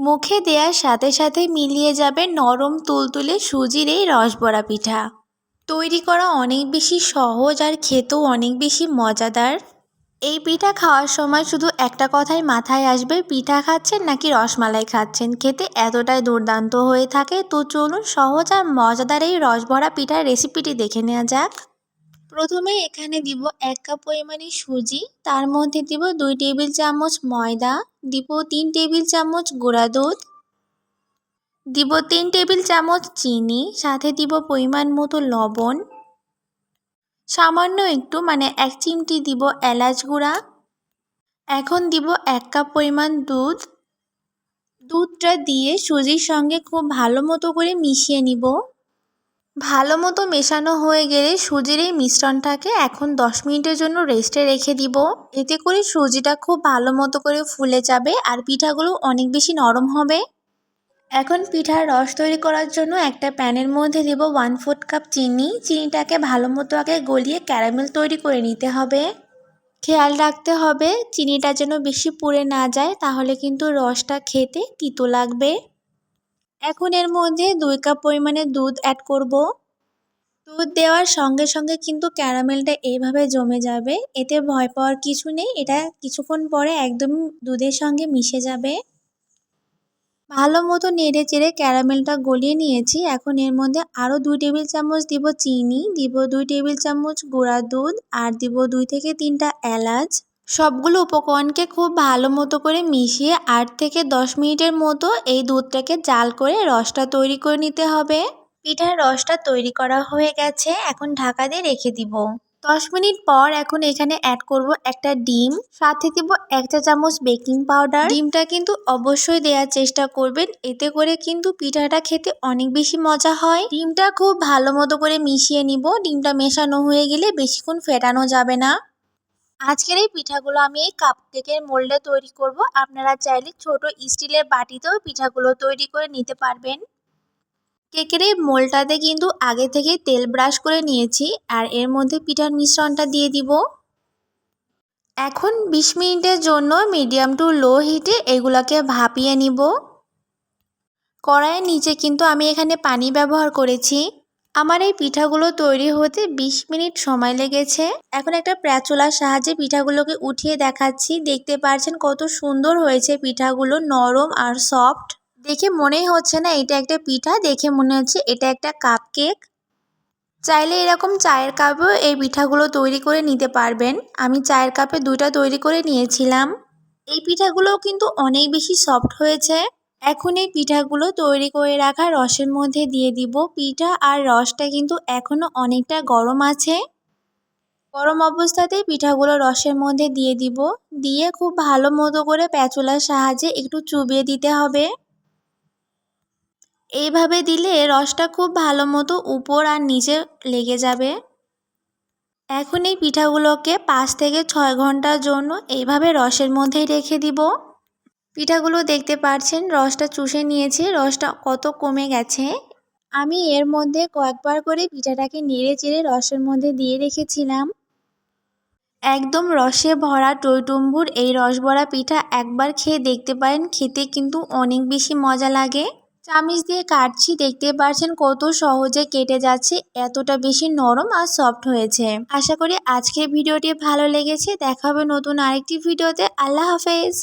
মুখে দেওয়ার সাথে সাথে মিলিয়ে যাবে নরম তুলতুলে সুজির এই রসবড়া পিঠা। তৈরি করা অনেক বেশি সহজ আর খেতেও অনেক বেশি মজাদার। এই পিঠা খাওয়ার সময় শুধু একটা কথাই মাথায় আসবে, পিঠা খাচ্ছেন নাকি রসমালাই খাচ্ছেন? খেতে এতটাই দুর্দান্ত হয়ে থাকে, তো চলুন সহজ আর মজাদার এই রসভরা পিঠার রেসিপিটি দেখে নেওয়া যাক। প্রথমে এখানে দিব এক কাপ পরিমাণে সুজি, তার মধ্যে দিব দুই টেবিল চামচ ময়দা, দিব তিন টেবিল চামচ গুঁড়া দুধ, দিব তিন টেবিল চামচ চিনি, সাথে দিব পরিমাণ মতো লবণ, সামান্য একটু মানে এক চিমটি দিব এলাচ গুঁড়া, এখন দিব এক কাপ পরিমাণ দুধ, দুধটা দিয়ে সুজির সঙ্গে খুব ভালো মতো করে মিশিয়ে নিব। ভালো মতো মেশানো হয়ে গেলে সুজির এই মিশ্রণটাকে এখন দশ মিনিটের জন্য রেস্টে রেখে দিব। এতে করে সুজিটা খুব ভালো মতো করে ফুলে যাবে আর পিঠাগুলো অনেক বেশি নরম হবে। এখন পিঠার রস তৈরি করার জন্য একটা প্যানের মধ্যে দেব ওয়ান ফোর্থ কাপ চিনি। চিনিটাকে ভালো মতো আগে গলিয়ে ক্যারামেল তৈরি করে নিতে হবে। খেয়াল রাখতে হবে, চিনিটা যেন বেশি পুড়ে না যায়, তাহলে কিন্তু রসটা খেতে তিতো লাগবে। এখন এর মধ্যে দুই কাপ পরিমাণে দুধ অ্যাড করব। দুধ দেওয়ার সঙ্গে সঙ্গে কিন্তু ক্যারামেলটা এইভাবে জমে যাবে। এতে ভয় পাওয়ার কিছু নেই। এটা কিছুক্ষণ পরে একদম দুধের সঙ্গে মিশে যাবে। ভালো মতো নেড়ে চেড়ে ক্যারামেলটা গলিয়ে নিয়েছি। এখন এর মধ্যে আরও দুই টেবিল চামচ দিব চিনি, দিব দুই টেবিল চামচ গুঁড়া দুধ, আর দিব দুই থেকে তিনটা এলাচ। সবগুলো উপকরণকে খুব ভালো মতো করে মিশিয়ে আট থেকে দশ মিনিটের মতো এই দুধটাকে জাল করে রসটা তৈরি করে নিতে হবে। পিঠার রসটা তৈরি করা হয়ে গেছে, এখন ঢাকা দিয়ে রেখে দিব। দশ মিনিট পর এখন এখানে অ্যাড করব একটা ডিম, সাথে দিব এক চা চামচ বেকিং পাউডার ডিমটা কিন্তু অবশ্যই দেওয়ার চেষ্টা করবেন, এতে করে কিন্তু পিঠাটা খেতে অনেক বেশি মজা হয়। ডিমটা খুব ভালো মতো করে মিশিয়ে নিব, ডিমটা মেশানো হয়ে গেলে বেশিক্ষণ ফেটানো যাবে না। আজকের এই পিঠাগুলো আমি এই কাপ কেকের মোল্ডে তৈরি করব। আপনারা চাইলে ছোট স্টিলের বাটিতেও পিঠাগুলো তৈরি করে নিতে পারবেন। কেকের এই মোলটাতে কিন্তু আগে থেকে তেল ব্রাশ করে নিয়েছি আর এর মধ্যে পিঠার মিশ্রণটা দিয়ে দিব। এখন বিশ মিনিটের জন্য মিডিয়াম টু লো হিটে এগুলোকে ভাপিয়ে নিব। কড়াইয়ের নিচে কিন্তু আমি এখানে পানি ব্যবহার করেছি। আমার এই পিঠাগুলো তৈরি হতে ২০ মিনিট সময় লেগেছে। এখন একটা প্যাচুলার সাহায্যে পিঠাগুলোকে উঠিয়ে দেখাচ্ছি। দেখতে পাচ্ছেন কত সুন্দর হয়েছে পিঠাগুলো, নরম আর সফট। দেখে মনেই হচ্ছে না এটা একটা পিঠা, দেখে মনে হচ্ছে এটা একটা কাপ কেক চাইলে এরকম চায়ের কাপেও এই পিঠাগুলো তৈরি করে নিতে পারবেন। আমি চায়ের কাপে দুইটা তৈরি করে নিয়েছিলাম। এই পিঠাগুলোও কিন্তু অনেক বেশি সফট হয়েছে। এখন এই পিঠাগুলো তৈরি করে রাখা রসের মধ্যে দিয়ে দিব। পিঠা আর রসটা কিন্তু এখনও অনেকটা গরম আছে। গরম অবস্থাতেই পিঠাগুলো রসের মধ্যে দিয়ে দিব। দিয়ে খুব ভালো মতো করে প্যাচুলার সাহায্যে একটু চুবিয়ে দিতে হবে। এইভাবে দিলে রসটা খুব ভালো মতো উপর আর নিচে লেগে যাবে। এখন এই পিঠাগুলোকে পাঁচ থেকে ছয় ঘণ্টার জন্য এইভাবে রসের মধ্যেই রেখে দিব। পিঠাগুলো দেখতে পাচ্ছেন রসটা চুষে নিয়েছে, রসটা কত কমে গেছে। আমি এর মধ্যে কয়েকবার করে পিঠাটাকে নেড়ে চেড়ে রসের মধ্যে দিয়ে রেখেছিলাম। একদম রসে ভরা টইটুম্বুর এই রসবড়া পিঠা একবার খেয়ে দেখতে পারেন, খেতে কিন্তু অনেক বেশি মজা লাগে। চামিচ দিয়ে কাটছি, দেখতে পাচ্ছেন কত সহজে কেটে যাচ্ছে, এতটা বেশি নরম আর সফট হয়েছে। আশা করি আজকের ভিডিওটি ভালো লেগেছে, দেখা হবে নতুন আরেকটি ভিডিওতে, আল্লাহ হাফেজ।